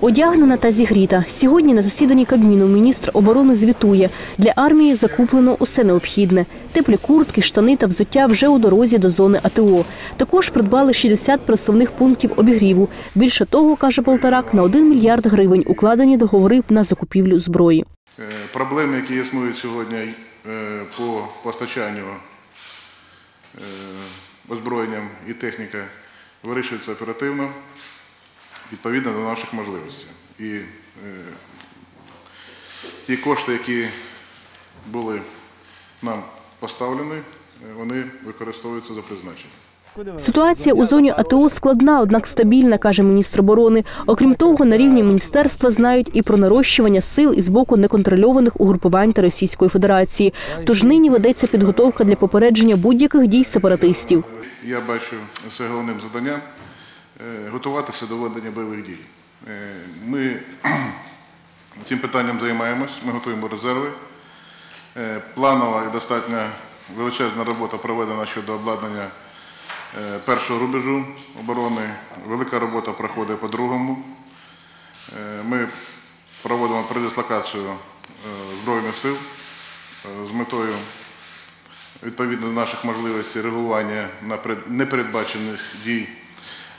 Одягнена та зігріта. Сьогодні на засіданні Кабміну міністр оборони звітує. Для армії закуплено усе необхідне. Теплі куртки, штани та взуття вже у дорозі до зони АТО. Також придбали 60 пресовних пунктів обігріву. Більше того, каже Полторак, на 1 мільярд гривень укладені договори на закупівлю зброї. Е, Проблеми, які існують сьогодні е, по постачанню е, озброєнням і техніки, вирішуються оперативно, відповідно до наших можливостей. І е, ті кошти, які були нам поставлені, е, вони використовуються за призначенням. Ситуація у зоні АТО складна, однак стабільна, каже міністр оборони. Окрім того, на рівні міністерства знають і про нарощування сил із боку неконтрольованих угрупувань та Російської Федерації. Тож нині ведеться підготовка для попередження будь-яких дій сепаратистів. Я бачу це головним завданням готуватися до ведення бойових дій. Е, Ми цим питанням займаємось, ми готуємо резерви. Е, Планова і достатньо величезна робота проведена щодо обладнання е, першого рубежу оборони. Велика робота проходить по другому. Е, Ми проводимо передислокацію е, Збройних сил е, з метою відповідно до наших можливостей реагування на непередбачених дій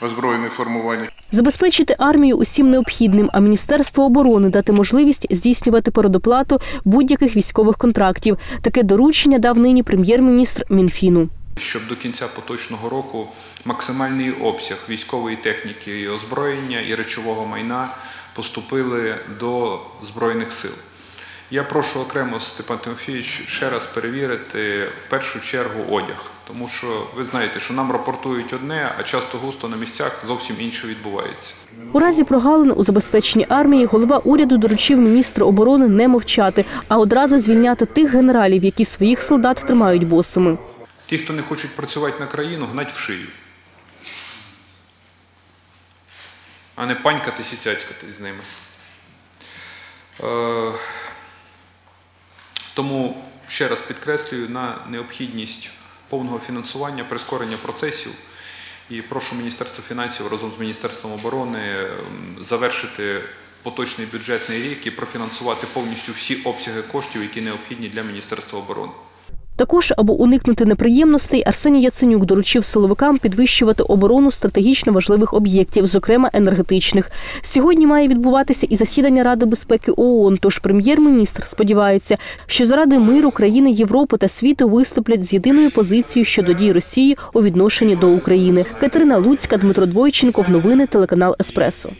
озброєних формувань. Забезпечити армію усім необхідним, а Міністерство оборони дати можливість здійснювати передоплату будь-яких військових контрактів. Таке доручення дав нині прем'єр-міністр Мінфіну. щоб до кінця поточного року максимальний обсяг військової техніки і озброєння і речового майна поступили до Збройних сил. Я прошу окремо Степан Тимофійович ще раз перевірити в першу чергу одяг, тому що ви знаєте, що нам рапортують одне, а часто густо на місцях зовсім інше відбувається. У разі прогалин у забезпеченні армії голова уряду доручив міністру оборони не мовчати, а одразу звільняти тих генералів, які своїх солдат тримають босими. Ті, хто не хочуть працювати на країну, гнать в шию. А не панькатись і цяцькатись з ними. Тому ще раз підкреслюю на необхідність повного фінансування, прискорення процесів. І прошу Міністерство фінансів разом з Міністерством оборони ем, завершити поточний бюджетний рік і профінансувати повністю всі обсяги коштів, які необхідні для Міністерства оборони. Також, аби уникнути неприємностей, Арсеній Яценюк доручив силовикам підвищувати оборону стратегічно важливих об'єктів, зокрема енергетичних. Сьогодні має відбуватися і засідання Ради безпеки ООН. Тож прем'єр-міністр сподівається, що заради миру країни Європи та світу виступлять з єдиною позицією щодо дій Росії у відношенні до України. Катерина Луцька, Дмитро Двойченков. Новини телеканал Еспресо.